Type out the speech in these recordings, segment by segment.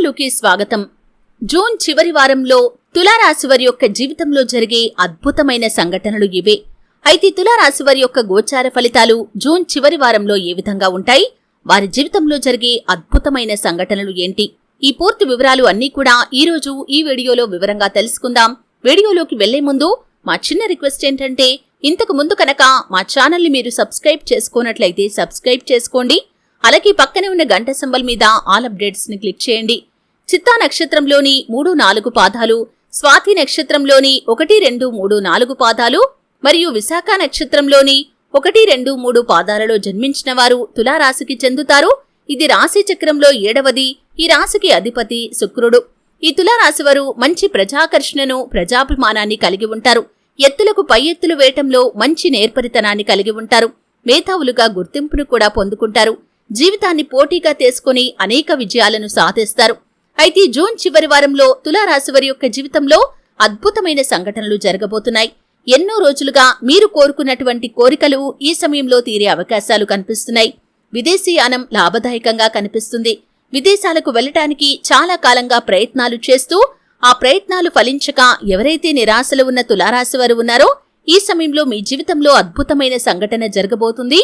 సినిమాలోకి స్వాగతం. జూన్ చివరి వారంలో తులారాశివారి యొక్క జీవితంలో జరిగే అద్భుతమైన సంఘటనలు ఇవే. అయితే తులారాశివారి యొక్క గోచార ఫలితాలు జూన్ చివరి వారంలో ఏ విధంగా ఉంటాయి? వారి జీవితంలో జరిగే అద్భుతమైన సంఘటనలు ఏంటి? ఈ పూర్తి వివరాలు అన్నీ కూడా ఈ రోజు ఈ వీడియోలో వివరంగా తెలుసుకుందాం. వీడియోలోకి వెళ్ళే ముందు మా చిన్న రిక్వెస్ట్ ఏంటంటే ఇంతకు ముందు కనుక మా ఛానల్ని మీరు సబ్స్క్రైబ్ చేసుకున్నట్లయితే సబ్స్క్రైబ్ చేసుకోండి. అలాగే పక్కనే ఉన్న గంట సింబల్ మీద ఆల్ అప్డేట్స్ని క్లిక్ చేయండి. చిత్తా నక్షత్రంలోని మూడు నాలుగు పాదాలు స్వాతి నక్షత్రంలోని ఒకటి రెండు మూడు నాలుగు పాదాలు మరియు విశాఖ నక్షత్రంలోని ఒకటి రెండు మూడు పాదాలలో జన్మించిన వారు తులారాశికి చెందుతారు. ఇది రాశి చక్రంలో ఏడవది. ఈ రాశికి అధిపతి శుక్రుడు. ఈ తులారాశి వారు మంచి ప్రజాకర్షణను ప్రజాభిమానాన్ని కలిగి ఉంటారు. ఎత్తులకు పై ఎత్తులు వేయటంలో మంచి నేర్పరితనాన్ని కలిగి ఉంటారు. మేధావులుగా గుర్తింపును కూడా పొందుకుంటారు. జీవితాన్ని పోటీగా తీసుకుని అనేక విజయాలను సాధిస్తారు. అయితే జూన్ చివరి వారంలో తులారాశి వారి యొక్క జీవితంలో అద్భుతమైన సంఘటనలు జరగబోతున్నాయి. ఎన్నో రోజులుగా మీరు కోరుకున్నటువంటి కోరికలు ఈ సమయంలో తీరే అవకాశాలు కనిపిస్తున్నాయి. విదేశీయానం లాభదాయకంగా కనిపిస్తుంది. విదేశాలకు వెళ్ళటానికి చాలా కాలంగా ప్రయత్నాలు చేస్తూ ఆ ప్రయత్నాలు ఫలించక ఎవరైతే నిరాశలు ఉన్న తులారాశి వారు ఉన్నారో ఈ సమయంలో మీ జీవితంలో అద్భుతమైన సంఘటన జరగబోతుంది.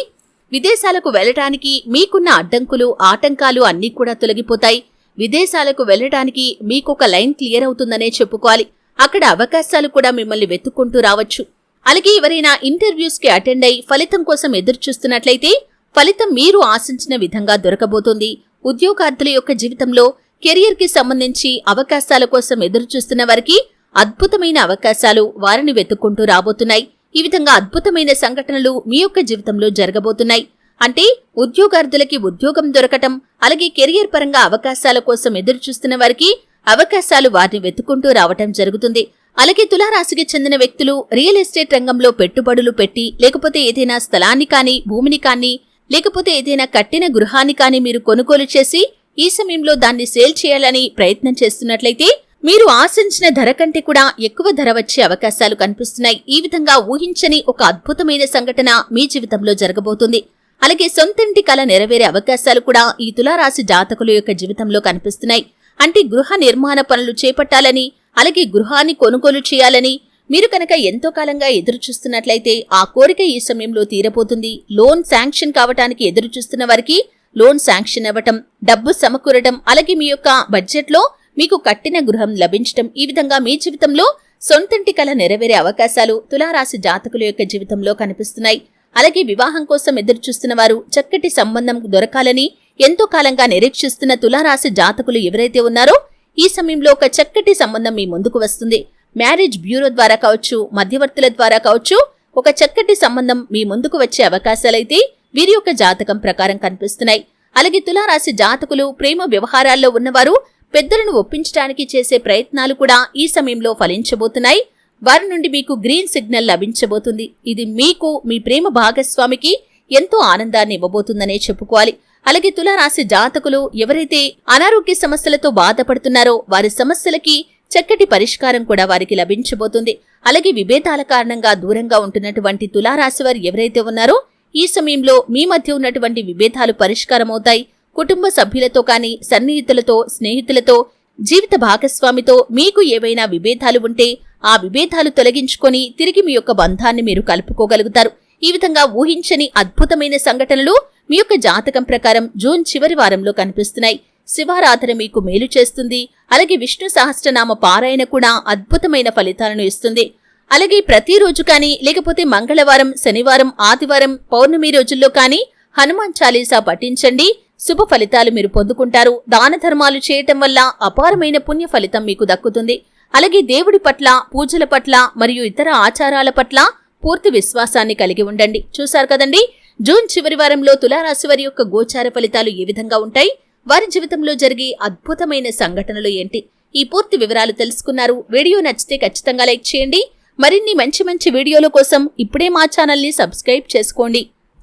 విదేశాలకు వెళ్ళటానికి మీకున్న అడ్డంకులు ఆటంకాలు అన్నీ కూడా తొలగిపోతాయి. విదేశాలకు వెళ్ళటానికి మీకొక లైన్ క్లియర్ అవుతుందనే చెప్పుకోవాలి. అక్కడ అవకాశాలు కూడా మిమ్మల్ని వెతుక్కుంటూ రావచ్చు. అలాగే ఎవరైనా ఇంటర్వ్యూస్కి అటెండ్ అయి ఫలితం కోసం ఎదురు చూస్తున్నట్లయితే ఫలితం మీరు ఆశించిన విధంగా దొరకబోతుంది. ఉద్యోగార్థుల యొక్క జీవితంలో కెరియర్కి సంబంధించి అవకాశాల కోసం ఎదురు చూస్తున్న వారికి అద్భుతమైన అవకాశాలు వారిని వెతుక్కుంటూ రాబోతున్నాయి. ఈ విధంగా అద్భుతమైన సంఘటనలు మీ యొక్క జీవితంలో జరగబోతున్నాయి. అంటే ఉద్యోగార్థులకి ఉద్యోగం దొరకటం అలాగే కెరియర్ పరంగా అవకాశాల కోసం ఎదురు చూస్తున్న వారికి అవకాశాలు వారిని వెతుక్కుంటూ రావటం జరుగుతుంది. అలాగే తులారాశికి చెందిన వ్యక్తులు రియల్ ఎస్టేట్ రంగంలో పెట్టుబడులు పెట్టి లేకపోతే ఏదైనా స్థలాన్ని కానీ భూమిని కానీ లేకపోతే ఏదైనా కట్టిన గృహాన్ని కానీ మీరు కొనుగోలు చేసి ఈ సమయంలో దాన్ని సేల్ చేయాలని ప్రయత్నం చేస్తున్నట్లయితే మీరు ఆశించిన ధర కంటే కూడా ఎక్కువ ధర వచ్చే అవకాశాలు కనిపిస్తున్నాయి. ఈ విధంగా ఊహించని ఒక అద్భుతమైన సంఘటన మీ జీవితంలో జరగబోతుంది. అలాగే సొంతింటి కళ నెరవేరే అవకాశాలు కూడా ఈ తులారాశి జాతకుల యొక్క జీవితంలో కనిపిస్తున్నాయి. అంటే గృహ నిర్మాణ పనులు చేపట్టాలని అలాగే గృహాన్ని కొనుగోలు చేయాలని మీరు కనుక ఎంతో కాలంగా ఎదురు చూస్తున్నట్లయితే ఆ కోరిక ఈ సమయంలో తీరపోతుంది లోన్ శాంక్షన్ కావటానికి ఎదురు చూస్తున్న వారికి లోన్ శాంక్షన్ అవ్వటం డబ్బు సమకూరటం అలాగే మీ యొక్క బడ్జెట్లో మీకు కట్టిన గృహం లభించటం ఈ విధంగా మీ జీవితంలో సొంతంటి కళ నెరవేరే అవకాశాలు తులారాశి జాతకుల యొక్క జీవితంలో కనిపిస్తున్నాయి. అలాగే వివాహం కోసం ఎదురు చూస్తున్న వారు చక్కటి సంబంధం దొరకాలని ఎంతో కాలంగా నిరీక్షిస్తున్న తులారాశి జాతకులు ఎవరైతే ఉన్నారో ఈ సమయంలో ఒక చక్కటి సంబంధం మీ ముందుకు వస్తుంది. మ్యారేజ్ బ్యూరో ద్వారా కావచ్చు మధ్యవర్తుల ద్వారా కావచ్చు ఒక చక్కటి సంబంధం మీ ముందుకు వచ్చే అవకాశాలైతే వీరి యొక్క జాతకం ప్రకారం కనిపిస్తున్నాయి. అలాగే తులారాశి జాతకులు ప్రేమ వ్యవహారాల్లో ఉన్నవారు పెద్దలను ఒప్పించడానికి చేసే ప్రయత్నాలు కూడా ఈ సమయంలో ఫలించబోతున్నాయి. వారి నుండి మీకు గ్రీన్ సిగ్నల్ లభించబోతుంది. ఇది మీకు మీ ప్రేమ భాగస్వామికి ఎంతో ఆనందాన్ని ఇవ్వబోతుందనే చెప్పుకోవాలి. అలాగే తులారాశి జాతకులు ఎవరైతే అనారోగ్య సమస్యలతో బాధపడుతున్నారో వారి సమస్యలకి చక్కటి పరిష్కారం కూడా వారికి లభించబోతుంది. అలాగే విభేదాల కారణంగా దూరంగా ఉంటున్నటువంటి తులారాశి వారు ఎవరైతే ఉన్నారో ఈ సమయంలో మీ మధ్య ఉన్నటువంటి విభేదాలు పరిష్కారమవుతాయి. కుటుంబ సభ్యులతో కానీ సన్నిహితులతో స్నేహితులతో జీవిత భాగస్వామితో మీకు ఏవైనా విభేదాలు ఉంటే ఆ విభేదాలు తొలగించుకొని తిరిగి మీ యొక్క బంధాన్ని మీరు కలుపుకోగలుగుతారు. ఈ విధంగా ఊహించని అద్భుతమైన సంఘటనలు మీ యొక్క జాతకం ప్రకారం జూన్ చివరి వారంలో కనిపిస్తున్నాయి. శివారాధన మీకు మేలు చేస్తుంది. అలాగే విష్ణు సహస్రనామ పారాయణ కూడా అద్భుతమైన ఫలితాలను ఇస్తుంది. అలాగే ప్రతిరోజు కానీ లేకపోతే మంగళవారం శనివారం ఆదివారం పౌర్ణమి రోజుల్లో కానీ హనుమాన్ చాలీసా పఠించండి. శుభ ఫలితాలు మీరు పొందుకుంటారు. దాన ధర్మాలు చేయటం వల్ల అపారమైన పుణ్య ఫలితం మీకు దక్కుతుంది. అలాగే దేవుడి పట్ల పూజల పట్ల మరియు ఇతర ఆచారాల పట్ల పూర్తి విశ్వాసాన్ని కలిగి ఉండండి. చూశారు కదండి? జూన్ చివరి వారంలో తులారాశి వారి యొక్క గోచార ఫలితాలు ఏ విధంగా ఉంటాయి? వారి జీవితంలో జరిగే అద్భుతమైన సంఘటనలు ఏంటి? ఈ పూర్తి వివరాలు తెలుసుకున్నారు. వీడియో నచ్చితే ఖచ్చితంగా లైక్ చేయండి. మరిన్ని మంచి మంచి వీడియోల కోసం ఇప్పుడే మా ఛానల్ని సబ్స్క్రైబ్ చేసుకోండి.